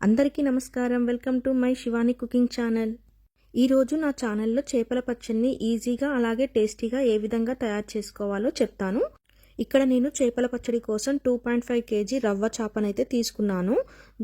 అందరికీ నమస్కారం. Welcome to my Shivani cooking channel. ఈరోజు నా ఛానల్లో చేపల పచ్చడిని ఈజీగా అలాగే టేస్టీగా ఏ విధంగా తయారు చేసుకోవాలో చెప్తాను. ఇక్కడ నేను చేపల పచ్చడి కోసం టూ పాయింట్ ఫైవ్ కేజీ రవ్వ చేపనైతే తీసుకున్నాను.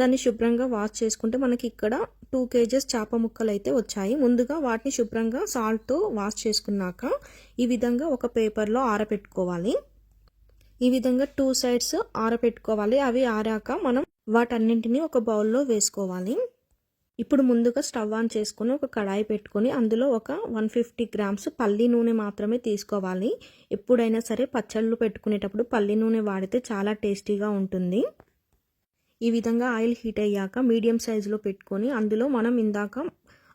దాన్ని శుభ్రంగా వాష్ చేసుకుంటే మనకి ఇక్కడ టూ కేజెస్ చేప ముక్కలు అయితే వచ్చాయి. ముందుగా వాటిని శుభ్రంగా సాల్ట్తో వాష్ చేసుకున్నాక ఈ విధంగా ఒక పేపర్లో ఆరబెట్టుకోవాలి ఈ విధంగా టూ సైడ్స్ ఆరబెట్టుకోవాలి అవి ఆరాక మనం వాటన్నింటినీ ఒక బౌల్లో వేసుకోవాలి. ఇప్పుడు ముందుగా స్టవ్ ఆన్ చేసుకొని ఒక కడాయి పెట్టుకొని అందులో ఒక వన్ ఫిఫ్టీ గ్రామ్స్ పల్లి నూనె మాత్రమే తీసుకోవాలి. ఎప్పుడైనా సరే పచ్చళ్ళు పెట్టుకునేటప్పుడు పల్లి నూనె వాడితే చాలా టేస్టీగా ఉంటుంది. ఈ విధంగా ఆయిల్ హీట్ అయ్యాక మీడియం సైజులో పెట్టుకొని అందులో మనం ఇందాక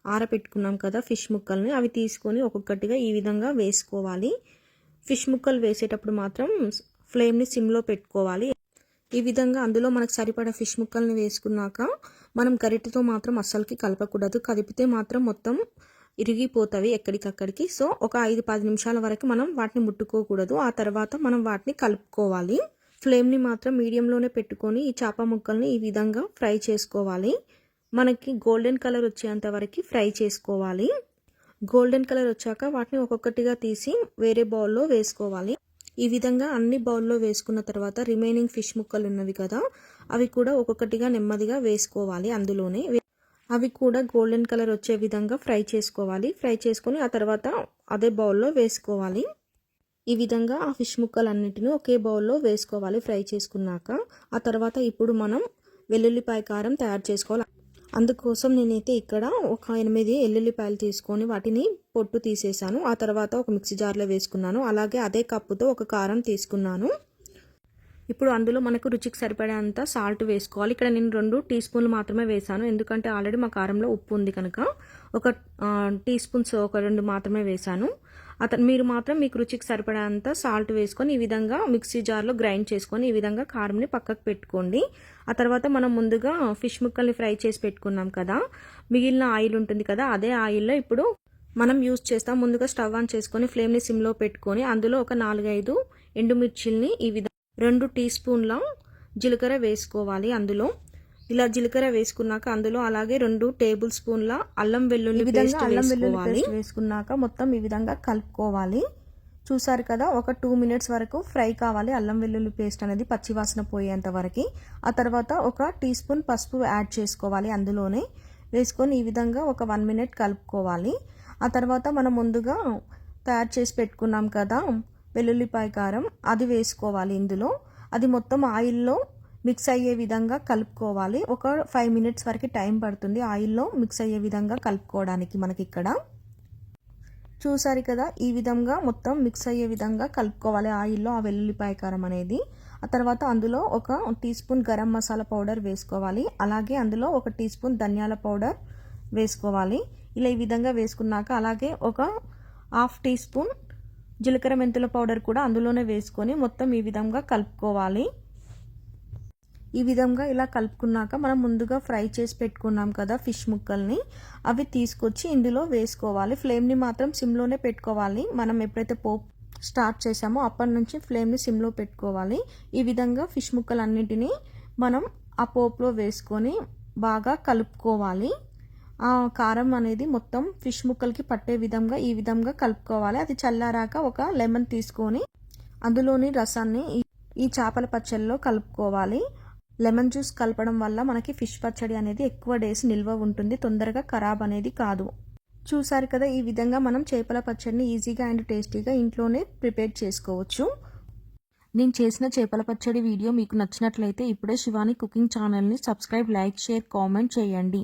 ఆరపెట్టుకున్నాం కదా ఫిష్ ముక్కల్ని అవి తీసుకొని ఒక్కొక్కటిగా ఈ విధంగా వేసుకోవాలి. ఫిష్ ముక్కలు వేసేటప్పుడు మాత్రం ఫ్లేమ్ని సిమ్లో పెట్టుకోవాలి. ఈ విధంగా అందులో మనకు సరిపడా ఫిష్ ముక్కల్ని వేసుకున్నాక మనం గరిటెతో మాత్రం అస్సలకి కలపకూడదు. కదిపితే మాత్రం మొత్తం ఇరిగిపోతాయి ఎక్కడికక్కడికి. సో ఒక ఐదు పది నిమిషాల వరకు మనం వాటిని ముట్టుకోకూడదు. ఆ తర్వాత మనం వాటిని కలుపుకోవాలి. ఫ్లేమ్ని మాత్రం మీడియంలోనే పెట్టుకొని ఈ చేప ముక్కల్ని ఈ విధంగా ఫ్రై చేసుకోవాలి. మనకి గోల్డెన్ కలర్ వచ్చేంత వరకు ఫ్రై చేసుకోవాలి. గోల్డెన్ కలర్ వచ్చాక వాటిని ఒక్కొక్కటిగా తీసి వేరే బౌల్లో వేసుకోవాలి. ఈ విధంగా అన్ని బౌల్లో వేసుకున్న తర్వాత రిమైనింగ్ ఫిష్ ముక్కలు ఉన్నవి కదా అవి కూడా ఒక్కొక్కటిగా నెమ్మదిగా వేసుకోవాలి అందులోనే. అవి కూడా గోల్డెన్ కలర్ వచ్చే విధంగా ఫ్రై చేసుకోవాలి. ఫ్రై చేసుకొని ఆ తర్వాత అదే బౌల్లో వేసుకోవాలి. ఈ విధంగా ఆ ఫిష్ ముక్కలన్నిటిని ఒకే బౌల్లో వేసుకోవాలి ఫ్రై చేసుకున్నాక. ఆ తర్వాత ఇప్పుడు మనం వెల్లుల్లిపాయ కారం తయారు చేసుకోవాలి. అందుకోసం నేనైతే ఇక్కడ ఒక ఎనిమిది ఎల్లుల్లిపాయలు తీసుకొని వాటిని పొట్టు తీసేసాను ఆ తర్వాత ఒక మిక్సీ జార్లో వేసుకున్నాను. అలాగే అదే కప్పుతో ఒక కారం తీసుకున్నాను. ఇప్పుడు అందులో మనకు రుచికి సరిపడేంత సాల్ట్ వేసుకోవాలి. ఇక్కడ నేను రెండు టీ స్పూన్లు మాత్రమే వేసాను ఎందుకంటే ఆల్రెడీ మా కారంలో ఉప్పు ఉంది కనుక ఒక టీ స్పూన్స్ ఒక రెండు మాత్రమే వేసాను అతను మీరు మాత్రం మీకు రుచికి సరిపడేంత సాల్ట్ వేసుకొని ఈ విధంగా మిక్సీ జార్లో గ్రైండ్ చేసుకొని ఈ విధంగా కారంని పక్కకు పెట్టుకోండి. ఆ తర్వాత మనం ముందుగా ఫిష్ ముక్కల్ని ఫ్రై చేసి పెట్టుకున్నాం కదా మిగిలిన ఆయిల్ ఉంటుంది కదా అదే ఆయిల్లో ఇప్పుడు మనం యూజ్ చేస్తాం. ముందుగా స్టవ్ ఆన్ చేసుకొని ఫ్లేమ్ని సిమ్లో పెట్టుకొని అందులో ఒక నాలుగైదు ఎండుమిర్చిల్ని ఈ విధంగా రెండు టీ స్పూన్ల జీలకర్ర వేసుకోవాలి అందులో. ఇలా జీలకర్ర వేసుకున్నాక అందులో అలాగే రెండు టేబుల్ స్పూన్ల అల్లం వెల్లుల్లి పేస్ట్ వేసుకోవాలి. వేసుకున్నాక మొత్తం ఈ విధంగా కలుపుకోవాలి. చూసారు కదా ఒక టూ మినిట్స్ వరకు ఫ్రై కావాలి అల్లం వెల్లుల్లి పేస్ట్ అనేది పచ్చివాసన పోయేంత వరకు. ఆ తర్వాత ఒక టీ స్పూన్ పసుపు యాడ్ చేసుకోవాలి అందులోనే. వేసుకొని ఈ విధంగా ఒక వన్ మినిట్ కలుపుకోవాలి. ఆ తర్వాత మనం ముందుగా తయారు చేసి పెట్టుకున్నాం కదా వెల్లుల్లిపాయ కారం అది వేసుకోవాలి ఇందులో. అది మొత్తం ఆయిల్లో మిక్స్ అయ్యే విధంగా కలుపుకోవాలి. ఒక ఫైవ్ మినిట్స్ వరకు టైం పడుతుంది ఆయిల్లో మిక్స్ అయ్యే విధంగా కలుపుకోవడానికి మనకి ఇక్కడ. చూసారు కదా ఈ విధంగా మొత్తం మిక్స్ అయ్యే విధంగా కలుపుకోవాలి ఆయిల్లో ఆ వెల్లుల్లిపాయ కారం అనేది. ఆ తర్వాత అందులో ఒక teaspoon garam masala powder వేసుకోవాలి. అలాగే అందులో ఒక టీ స్పూన్ ధనియాల పౌడర్ వేసుకోవాలి. ఇలా ఈ విధంగా వేసుకున్నాక అలాగే ఒక హాఫ్ టీ స్పూన్ జీలకర్ర మెంతుల పౌడర్ కూడా అందులోనే వేసుకొని మొత్తం ఈ విధంగా కలుపుకోవాలి. ఈ విధంగా ఇలా కలుపుకున్నాక మనం ముందుగా ఫ్రై చేసి పెట్టుకున్నాం కదా ఫిష్ ముక్కల్ని అవి తీసుకొచ్చి ఇందులో వేసుకోవాలి. ఫ్లేమ్ని మాత్రం సిమ్లోనే పెట్టుకోవాలి. మనం ఎప్పుడైతే పోప్ స్టార్ట్ చేసామో అప్పటి నుంచి ఫ్లేమ్ని సిమ్లో పెట్టుకోవాలి. ఈ విధంగా ఫిష్ ముక్కలన్నింటినీ మనం ఆ పోపులో వేసుకొని బాగా కలుపుకోవాలి. కారం అనేది మొత్తం ఫిష్ ముక్కలకి పట్టే విధంగా ఈ విధంగా కలుపుకోవాలి. అది చల్లారాక ఒక లెమన్ తీసుకొని అందులోని రసాన్ని ఈ చేపల పచ్చళ్ళలో కలుపుకోవాలి. లెమన్ జ్యూస్ కలపడం వల్ల మనకి ఫిష్ పచ్చడి అనేది ఎక్కువ డేస్ నిల్వ ఉంటుంది. తొందరగా ఖరాబ్ అనేది కాదు. చూసారు కదా ఈ విధంగా మనం చేపల పచ్చడిని ఈజీగా అండ్ టేస్టీగా ఇంట్లోనే ప్రిపేర్ చేసుకోవచ్చు. నేను చేసిన చేపల పచ్చడి వీడియో మీకు నచ్చినట్లయితే ఇప్పుడే శివాని కుకింగ్ ఛానల్ని సబ్స్క్రైబ్ లైక్ షేర్ కామెంట్ చేయండి.